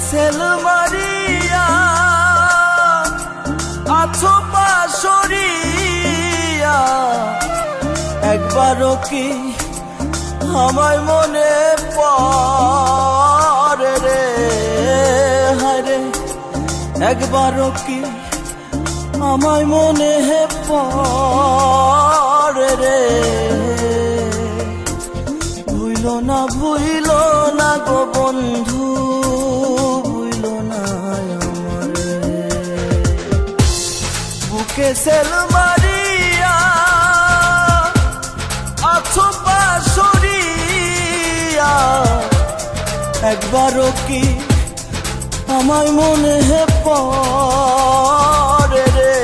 Sell মারিয়া আছো পাশরিয়া একবারও কি আমায় মনে পড়ে রে? হারে একবারও কি আমায় মনে পড়ে রে? না ভুইল না গো বন্ধু, ভুইল না আমারে। বুকে সেল মারিয়া, আছো পাশরিয়া একবারও কি আমায় মনে হে পড়ে রে?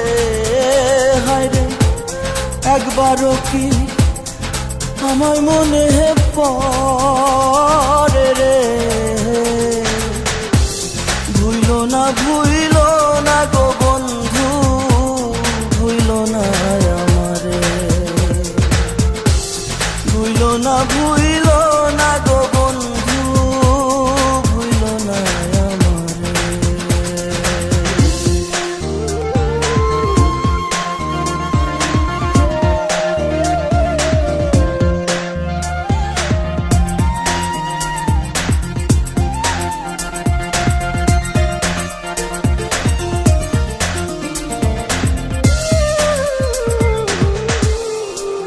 হায় রে, একবারও কি আমায় মনে হে পরে রে। ভুলো না ভুইল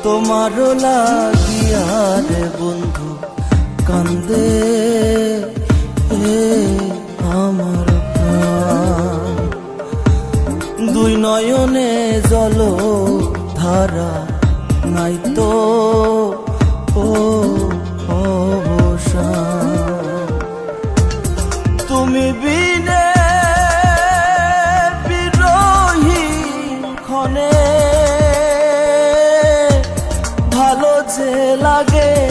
তোমারও লাগিয়া রে বন্ধু কান্দে আমার দুই নয়নে জল ধারা নাই তো। ভালো যে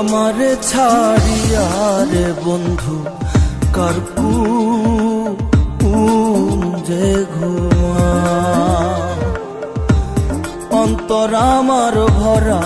আমারে ছাড়িয়া রে বন্ধু কারকু যে ঘুমা? অন্তর আমার ভরা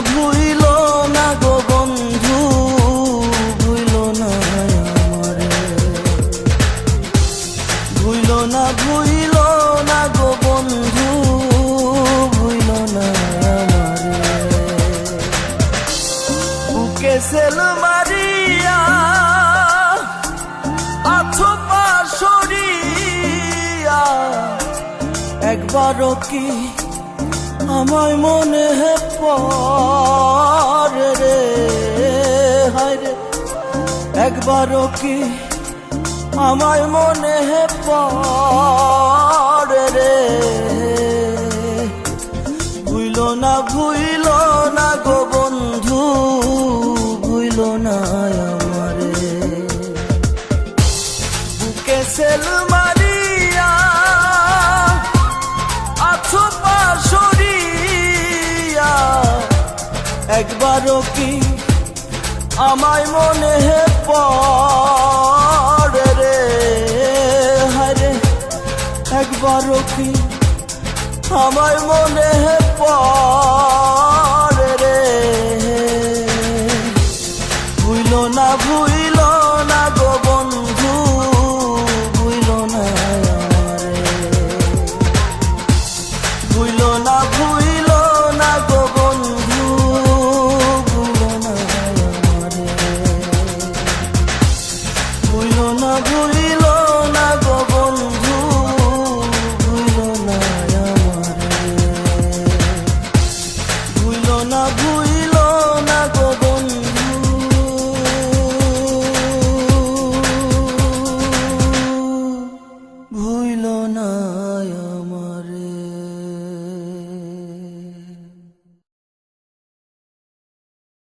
ভুইল না গো না আমারে। না, ভুইল না গো না আমারে। বুকে সেল মারিয়া আছো পাশরিয়া একবারও কি আমায় মনে হে পড়ে রে, হায় রে। একবারও কি আমায় মনে হে পড়ে রে? ভুইল না ভুইল না গো বন্ধু, ভুইল না আমারে বুকে সেল একবারও কি আমায় মনে পড়ে রে? হরে একবারও কি আমায় মনে হে পড়ে